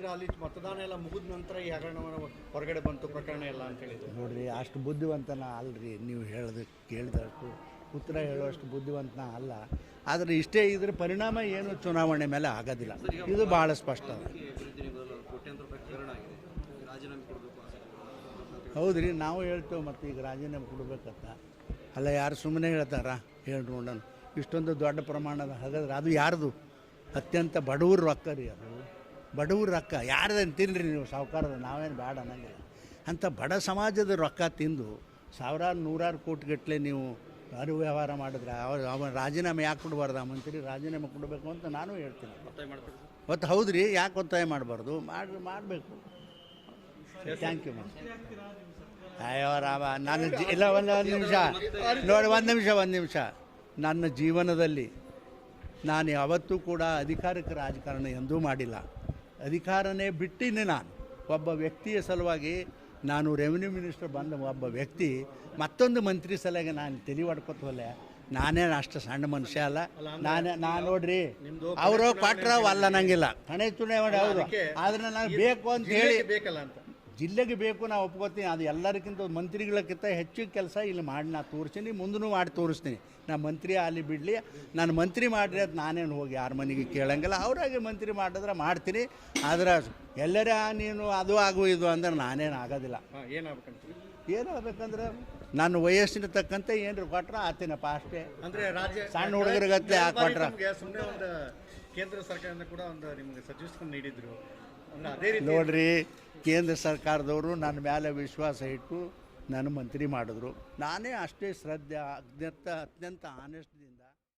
ಹೇಳಿದ್ರೆ ಅಲ್ಲಿ ಮತದಾನ ಎಲ್ಲ ಮುಗಿದ ನಂತರ ಈ ಹಗರಣವನ್ನು ಹೊರಗಡೆ ಬಂತು ಪ್ರಕರಣ ಎಲ್ಲ ಅಂತ ಹೇಳಿದ್ರು. ನೋಡ್ರಿ ಅಷ್ಟು ಬುದ್ಧಿವಂತನ ಅಲ್ರಿ ನೀವು ಹೇಳೋದು ಕೇಳಿದಷ್ಟು ಉತ್ತರ ಹೇಳುವಷ್ಟು ಬುದ್ಧಿವಂತನ ಅಲ್ಲ. ಆದರೆ ಇಷ್ಟೇ ಇದ್ರ ಪರಿಣಾಮ ಏನು ಚುನಾವಣೆ ಮೇಲೆ ಆಗೋದಿಲ್ಲ. ಇದು ಬಹಳ ಸ್ಪಷ್ಟ. ಹೌದ್ರಿ ನಾವು ಹೇಳ್ತೇವೆ ಮತ್ತು ಈಗ ರಾಜೀನಾಮೆ ಕೊಡಬೇಕಂತ. ಅಲ್ಲ ಯಾರು ಸುಮ್ಮನೆ ಹೇಳ್ತಾರ? ಹೇಳಿ ನೋಡೋಣ. ಇಷ್ಟೊಂದು ದೊಡ್ಡ ಪ್ರಮಾಣದ ಹಾಗಾದ್ರೆ ಅದು ಯಾರ್ದು? ಅತ್ಯಂತ ಬಡವರು ರೊಕ್ಕ ರೀ ಅದು. ಬಡವ್ರ ರೊಕ್ಕ ಯಾರ್ದೇನು ತಿನ್ನಿರಿ ನೀವು ಸಾವುಕಾರದ ನಾವೇನು ಬೇಡ ಅನ್ನಂಗಿಲ್ಲ. ಅಂಥ ಬಡ ಸಮಾಜದ ರೊಕ್ಕ ತಿಂದು ಸಾವಿರಾರು ನೂರಾರು ಕೋಟಿಗಟ್ಟಲೆ ನೀವು ಅರು ವ್ಯವಹಾರ ಮಾಡಿದ್ರೆ ಅವ್ರು ಅವನು ರಾಜೀನಾಮೆ ಯಾಕೆ ಕೊಡಬಾರ್ದು? ಆ ಮಂತ್ರಿ ರಾಜೀನಾಮೆ ಕೊಡಬೇಕು ಅಂತ ನಾನು ಹೇಳ್ತೀನಿ. ಮತ್ತು ಹೌದು ರೀ ಯಾಕೆ ಒತ್ತಾಯ ಮಾಡಬಾರ್ದು? ಮಾಡಿ ಮಾಡಬೇಕು. ಥ್ಯಾಂಕ್ ಯು ಮ್ಯಾಮ್ ಅಯ್ಯೋ ರಾಮ ನಾನು ಇಲ್ಲ ಒಂದು ಒಂದು ನಿಮಿಷ. ನೋಡಿ ಒಂದು ನಿಮಿಷ ಒಂದು ನಿಮಿಷ. ನನ್ನ ಜೀವನದಲ್ಲಿ ನಾನು ಯಾವತ್ತೂ ಕೂಡ ಅಧಿಕಾರಕ್ಕೆ ರಾಜಕಾರಣ ಎಂದೂ ಮಾಡಿಲ್ಲ. ಅಧಿಕಾರನೇ ಬಿಟ್ಟಿನಿ ನಾನು. ಒಬ್ಬ ವ್ಯಕ್ತಿಯ ಸಲುವಾಗಿ ನಾನು ರೆವಿನ್ಯೂ ಮಿನಿಸ್ಟರ್ ಬಂದ ಒಬ್ಬ ವ್ಯಕ್ತಿ ಮತ್ತೊಂದು ಮಂತ್ರಿ ಸಲುವಾಗಿ ನಾನು ತಲೆ ನಾನೇ ನಾನೇನು ಅಷ್ಟು ಸಣ್ಣ ಮನುಷ್ಯ ಅಲ್ಲ. ನಾನೇ ನಾನು ನೋಡ್ರಿ ಅವರು ಕೊಟ್ರ ಅಲ್ಲ ನಂಗಿಲ್ಲ. ಹಣೆ ಚುನಾವಣೆ ಅವರು ಆದ್ರೆ ನಾನು ಬೇಕು ಅಂತ ಹೇಳಿ ಬೇಕಲ್ಲ ಅಂತ. ಜಿಲ್ಲೆಗೆ ಬೇಕು ನಾವು ಒಪ್ಕೋತೀನಿ. ಅದು ಎಲ್ಲರಿಗಿಂತ ಮಂತ್ರಿಗಳಕ್ಕಿಂತ ಹೆಚ್ಚು ಕೆಲಸ ಇಲ್ಲಿ ಮಾಡಿ ನಾ ತೋರಿಸ್ತೀನಿ. ಮುಂದೂ ಮಾಡಿ ತೋರಿಸ್ತೀನಿ. ನಾ ಮಂತ್ರಿ ಅಲ್ಲಿ ಬಿಡಲಿ. ನಾನು ಮಂತ್ರಿ ಮಾಡಿರಿ ಅದು ನಾನೇನು ಹೋಗಿ ಯಾರ ಮನೆಗೆ ಕೇಳಂಗಿಲ್ಲ. ಅವರಾಗೆ ಮಂತ್ರಿ ಮಾಡಿದ್ರೆ ಮಾಡ್ತೀನಿ. ಆದ್ರೆ ಎಲ್ಲರ ನೀನು ಅದು ಆಗು ಇದು ಅಂದ್ರೆ ನಾನೇನು ಆಗೋದಿಲ್ಲ. ಏನಾಗಬೇಕಂದ್ರೆ ನನ್ನ ವಯಸ್ಸಿನ ತಕ್ಕಂತೆ ಏನ್ರಿ ಕೊಟ್ರ ಆತೀನಪ್ಪ ಅಷ್ಟೇ. ಅಂದ್ರೆ ರಾಜ್ಯ ಸಣ್ಣ ಹುಡುಗರಿಗತ್ತೆ ಕೊಟ್ರ? ಸುಮ್ಮನೆ ಒಂದು ಕೇಂದ್ರ ಸರ್ಕಾರದಿಂದ ಕೂಡ ಒಂದು ನಿಮಗೆ ಸಜೆಷನ್ ನೀಡಿದ್ರು. ನೋಡ್ರಿ, ಕೇಂದ್ರ ಸರ್ಕಾರದವರು ನನ್ನ ಮೇಲೆ ವಿಶ್ವಾಸ ಇಟ್ಟು ನನ್ನ ಮಂತ್ರಿ ಮಾಡಿದ್ರು. ನಾನೇ ಅಷ್ಟೇ ಶ್ರದ್ಧೆ ಅತ್ಯಂತ ಅತ್ಯಂತ ಆನೆಸ್ಟ್